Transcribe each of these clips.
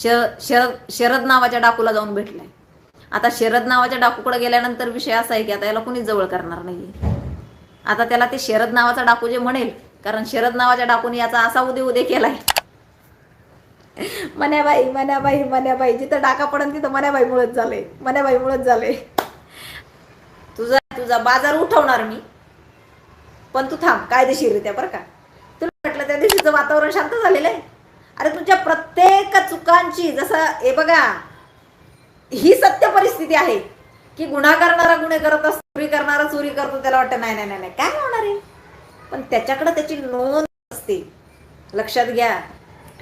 श- शरद शरद नावाच्या डाकूला जाऊन भेटलाय. आता शरद नावाच्या डाकूकडे गेल्यानंतर विषय असा आहे की आता याला कुणीच जवळ करणार नाही आता त्याला ते शरद नावाचा डाकू जे म्हणेल कारण शरद नावाच्या डाकूने याचा असा उदे उदे केलाय. मन्याबाई मन्याबाई मन्याबाई जिथं डाका पडन तिथं मन्याबाई मुळत झाले मन्याबाई मुळत झाले तुझा तुझा बाजार उठवणार मी. पण तू थांब कायदेशीररित्या बरं का. तुला म्हटलं त्या दिवशीचं वातावरण शांत झालेलं आहे? अरे तुझ्या प्रत्येक चुकांची जसं हे बघा ही सत्य परिस्थिती आहे की गुन्हा करणारा गुन्हे करत असतो चोरी करणारा चोरी करतो त्याला वाटतं नाही नाही नाही नाही, काय होणार आहे? पण त्याच्याकडे त्याची नोंद असते. लक्षात घ्या.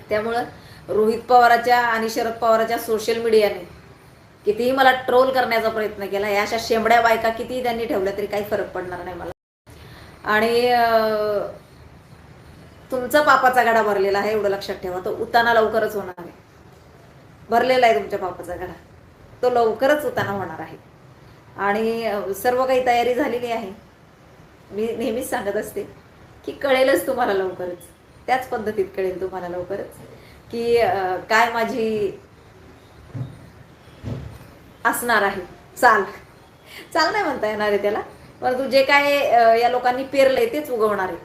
त्यामुळं रोहित पवाराच्या आणि शरद पवाराच्या सोशल मीडियाने कितीही मला ट्रोल करण्याचा प्रयत्न केला या अशा शेंबड्या बायका कितीही त्यांनी ठेवल्या तरी काही फरक पडणार नाही मला. आणि तुमचा पापाचा गाडा भरलेला आहे एवढं लक्षात ठेवा. तो उताना लवकरच होणार आहे. भरलेला आहे तुमच्या पापाचा गाडा. तो लवकरच उताना होणार आहे. आणि सर्व काही तयारी झालेली आहे. मी नेहमीच सांगत असते की कळेलच तुम्हाला लवकरच. त्याच पद्धतीत कळेल तुम्हाला लवकरच की काय माझी असणार आहे. चाल. चाल नाही म्हणता येणार आहे त्याला. परंतु जे काय या लोकांनी पेरलंय तेच उगवणार आहे.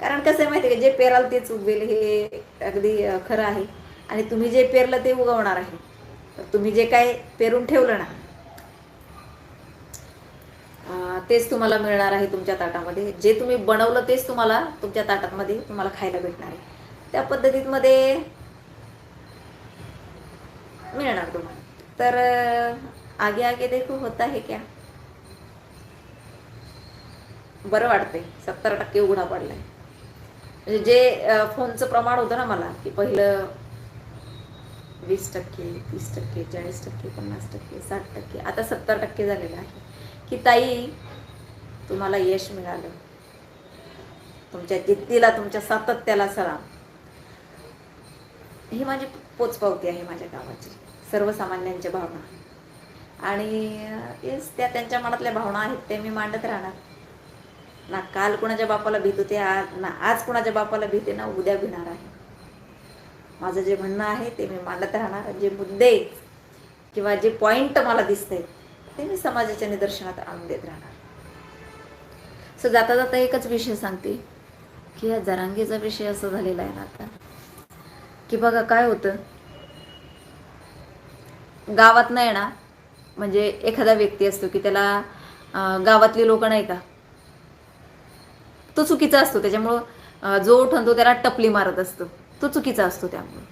कारण कसं आहे माहिती आहे का जे पेराल तेच उगवेल हे अगदी खरं आहे. आणि तुम्ही जे पेरलं ते उगवणार आहे. तर तुम्ही जे काय पेरून ठेवलं ना तेच तुम्हाला मिळणार आहे तुमच्या ताटामध्ये. जे तुम्ही बनवलं तेच तुम्हाला तुमच्या ताटामध्ये तुम्हाला खायला भेटणार आहे. त्या पद्धतीमध्ये मिळणार तुम्हाला. तर आगे आगे देखो होता है क्या? बरं वाटतंय. सत्तर टक्के उघडा पडलाय. म्हणजे जे फोनचं प्रमाण होतं ना मला की पहिलं वीस टक्के तीस टक्के चाळीस टक्के पन्नास टक्के साठ टक्के आता सत्तर टक्के झालेलं आहे. की ताई तुम्हाला यश मिळालं. तुमच्या जिद्दीला तुमच्या सातत्याला सलाम. ही माझी पोचपावती आहे माझ्या गावाची सर्वसामान्यांच्या भावना. आणि येस त्या त्यांच्या मनातल्या भावना आहेत ते मी मांडत राहणार. ना काल कुणाच्या बापाला भीत होते आज ना आज कुणाच्या बापाला भीते ना उद्या भिणार आहे. माझं जे म्हणणं आहे ते मी मांडत राहणार जे मुद्दे किंवा जे पॉईंट मला दिसते ते मी समाजाच्या निदर्शनात आणून देत राहणार. सो जाता जाता एकच विषय सांगते की या जरांगीचा विषय असं झालेला आहे ना आता की बघा काय होतं? गावात नाही ना म्हणजे एखादा व्यक्ती असतो की त्याला गावातली लोक नाही का तो चुकीचा असतो. त्याच्यामुळं जो ठणतो त्याला टपली मारत असतो. तो चुकीचा असतो त्यामुळे.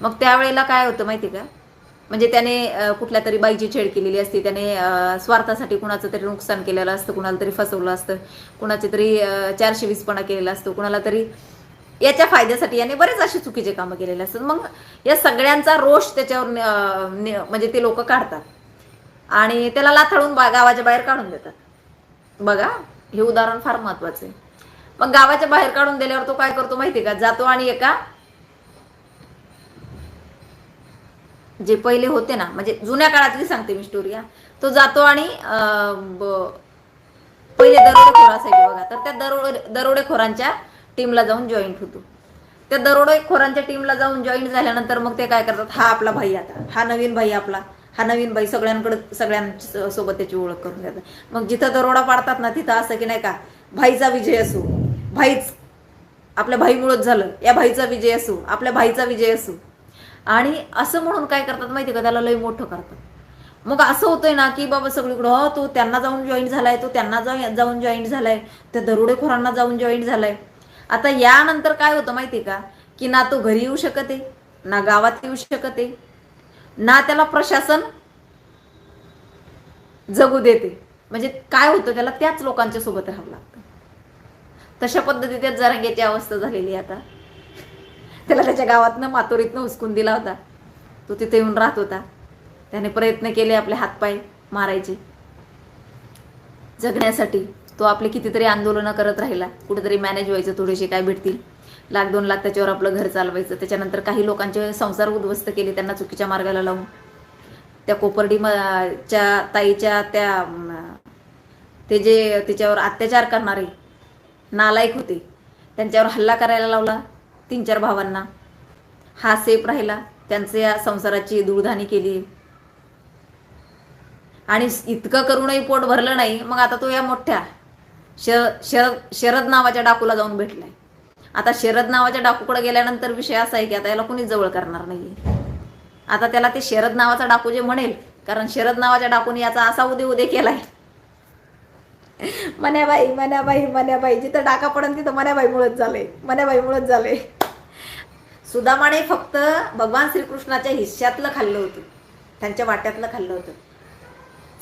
मग त्यावेळेला काय होतं माहिती का? म्हणजे त्याने कुठल्या तरी बाईची छेड केलेली असते. त्याने स्वार्थासाठी कुणाचं तरी नुकसान केलेलं असतं कुणाला तरी फसवलं असतं कुणाचे तरी चारशे वीसपणा केलेला असतो कुणाला तरी याच्या फायद्यासाठी याने बरेच असे चुकीचे कामं केलेले असतात. मग या सगळ्यांचा रोष त्याच्यावर म्हणजे ते लोक काढतात. आणि त्याला लाथाळून बा- गावाच्या बाहेर काढून देतात. बघा हे उदाहरण फार महत्वाचं. आहे मग गावाच्या बाहेर काढून दिल्यावर तो काय करतो माहिती का? जातो आणि एका जे पहिले होते ना म्हणजे जुन्या काळातली सांगते मी स्टोरी हा. तो जातो आणि पहिले दरोडेखोर असायचे बघा. तर त्या दरोडे दरोडेखोरांच्या टीमला जाऊन जॉईंट होतो. त्या दरोडेखोरांच्या टीमला जाऊन जॉईंट झाल्यानंतर मग ते काय करतात? हा आपला भाई आता. हा नवीन भाई आपला. हा नवीन बाई सगळ्यांकडे सगळ्यांसोबत त्याची ओळख करून देतात मग जिथं दरोडा पाडतात ना तिथं असं की नाही का भाईचा विजय असो भाईच आपल्या भाईमुळंच झालं या भाईचा विजय असो आपल्या भाईचा विजय असो. आणि असं म्हणून काय करतात माहिती का त्याला लय मोठं करतात. मग असं होतंय ना की बाबा सगळीकडं हो तो त्यांना जाऊन जॉईन झालाय तो त्यांना जाऊन जाऊन जॉईन झालाय त्या दरोडेखोरांना जाऊन जॉईन झालाय. आता यानंतर काय होतं माहिती का की ना तो घरी येऊ शकत आहे ना गावात येऊ शकत आहे ना त्याला प्रशासन जगू देते. म्हणजे काय होतं त्याला त्याच लोकांच्या सोबत राहावं लागतं. तशा पद्धतीत जरांग्याची अवस्था झालेली आता. त्याला त्याच्या गावातनं मातोरीतनं हुसकून दिला होता. तो तिथे येऊन राहत होता. त्याने प्रयत्न केले आपले हातपाय मारायचे. जगण्यासाठी तो आपले कितीतरी आंदोलनं करत राहिला. कुठेतरी मॅनेज व्हायचं थोडेसे काय भेटतील. लाख दोन लाख त्याच्यावर आपलं घर चालवायचं. त्याच्यानंतर काही लोकांचे संसार उद्ध्वस्त केले त्यांना चुकीच्या मार्गाला लावून. त्या कोपर्डी च्या ताईच्या त्या ते जे त्याच्यावर अत्याचार करणारे नालायक होते त्यांच्यावर हल्ला करायला लावला तीन चार भावांना. हा सेफ राहिला. त्यांच्या संसाराची दूरधानी केली. आणि इतकं करूनही पोट भरलं नाही मग आता तो या मोठ्या शर शरद शरद नावाच्या डाकूला जाऊन भेटलाय. आता शरद नावाच्या डाकूकडे गेल्यानंतर विषय असा आहे की आता याला कुणीच जवळ करणार नाहीये. आता त्याला ते शरद नावाचा डाकू जे म्हणेल कारण शरद नावाच्या डाकूने याचा असा उदे उदे केलाय. मन्याबाई मन्याबाई मन्याबाई जिथं डाका पडन तिथं मन्याबाईमुळेच झाले. मन्याबाईमुळेच झाले. सुदामाने फक्त भगवान श्रीकृष्णाच्या हिश्श्यातलं खाल्लं होतं. त्यांच्या वाट्यातलं खाल्लं होतं.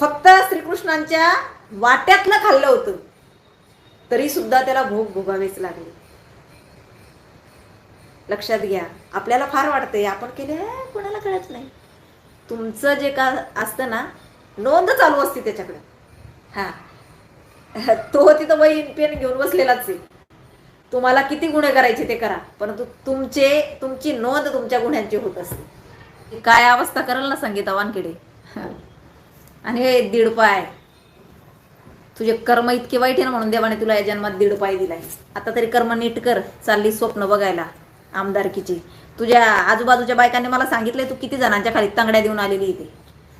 फक्त श्रीकृष्णांच्या वाट्यातलं खाल्लं होतं. तरी सुद्धा त्याला भोग भोगावेच लागले. लक्षात घ्या. आपल्याला फार वाटतंय. आपण केले कोणाला कळत नाही. तुमचं जे का असतं ना नोंद चालू असते त्याच्याकडे. हा. तो तिथं वही पेन घेऊन बसलेलाच आहे. तुम्हाला किती गुन्हे करायचे ते करा. परंतु तुमचे तुमची नोंद तुमच्या गुन्ह्यांची होत असते. काय अवस्था करेल ना संगीता वानखेडे? आणि हे दीड पाय. तुझे कर्म इतके वाईट आहे ना म्हणून देवाने तुला या जन्मात दीड पाय दिलाय. आता तरी कर्म नीट कर. चालली स्वप्न बघायला. आमदारकीची. तुझ्या आजूबाजूच्या बायकांनी मला सांगितलंय तू किती जणांच्या खाली तांगड्या देऊन आलेली इथे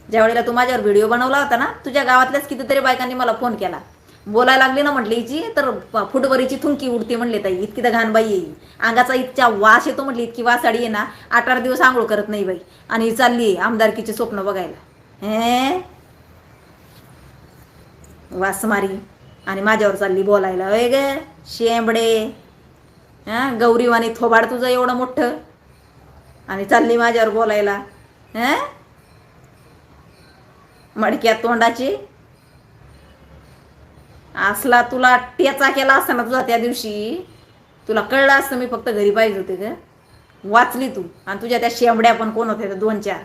ज्या वेळेला तू माझ्यावर व्हिडिओ बनवला होता ना तुझ्या गावातल्याच कितीतरी बायकांनी मला फोन केला. बोलायला लागली ना म्हटली हिची तर फुटबरीची थुंकी उडते म्हणले ताई इतकी तर घाण बाई येईल अंगाचा इतका वास येतो म्हटली इतकी वासाडी आहे ना आठ आठ दिवस आंघोळ करत नाही बाई. आणि चालली आमदारकीचे स्वप्न बघायला. हे? वासमारी. आणि माझ्यावर चालली बोलायला. वय ग शेंबडे. हा? गौरीवाणी थोबाड तुझं एवढं मोठं? आणि चालली माझ्यावर बोलायला हा? मडक्या तोंडाची? असला तुला टेचा केला असता ना तुझा त्या दिवशी तुला कळलं असतं मी फक्त घरी पाहिजे होते ग. वाचली तू. आणि तुझ्या त्या शेंबड्या पण कोण होत्या दोन चार?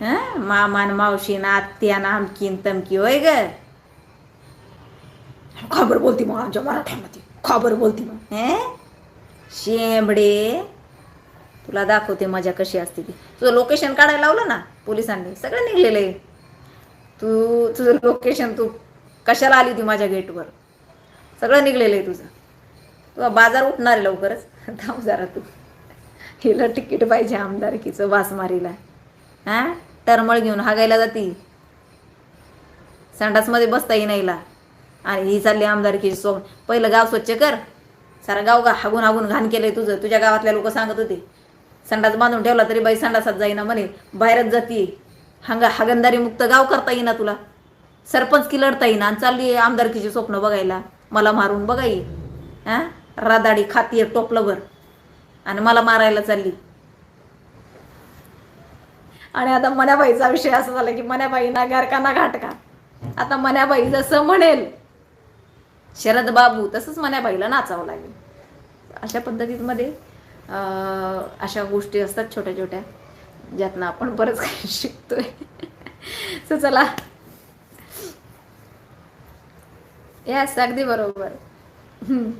हं? मामान आत्या ना आमकीन तमकी होय ग? खबर बोलती मग आमच्या मराठ्यामध्ये. खबर बोलती मग हे? शेंबडे. तुला दाखवते मजा कशी असते ती. तुझं लोकेशन काढायला लावलं ना पोलिसांनी सगळं निघलेलं आहे. तू तुझं लोकेशन तू कशाला आली होती माझ्या गेटवर सगळं निघलेलं आहे तुझं. तुझा बाजार उठणार आहे लवकरच. थांब जरा तू. हिला तिकीट पाहिजे आमदारकीचं वासमारीला हां? टरमळ घेऊन हागायला जाती. संडासमध्ये बसता येईन हिला. आणि ही चालली आमदारकीची सो पहिलं गाव स्वच्छ कर. सारा गाव गा हागून हागून घाण केलंय तुझं. तुझ्या गावातल्या लोक सांगत होते. संडास बांधून ठेवला तरी बाई संडासात जाईना म्हणे. बाहेरच जाती. हंगा हागंदारी मुक्त गाव करता येईना तुला. सरपंच की लढता येईना. आणि चालली आमदारकीची स्वप्न बघायला. मला मारून बघाई हां. रादाडी खातीये टोपलंभर. आणि मला मारायला चालली. आणि आता मन्याबाईचा विषय असा झाला की मन्याबाई ना गारका ना घाटका. आता मन्याबाई जसं म्हणेल शरद बाबू तसंच मन्याबाईला नाचावं लागेल. अशा पद्धतीमध्ये अं, अशा गोष्टी असतात छोट्या छोट्या ज्यातनं आपण बरंच काही शिकतोय. सो चला. येस अगदी बरोबर. हम्म.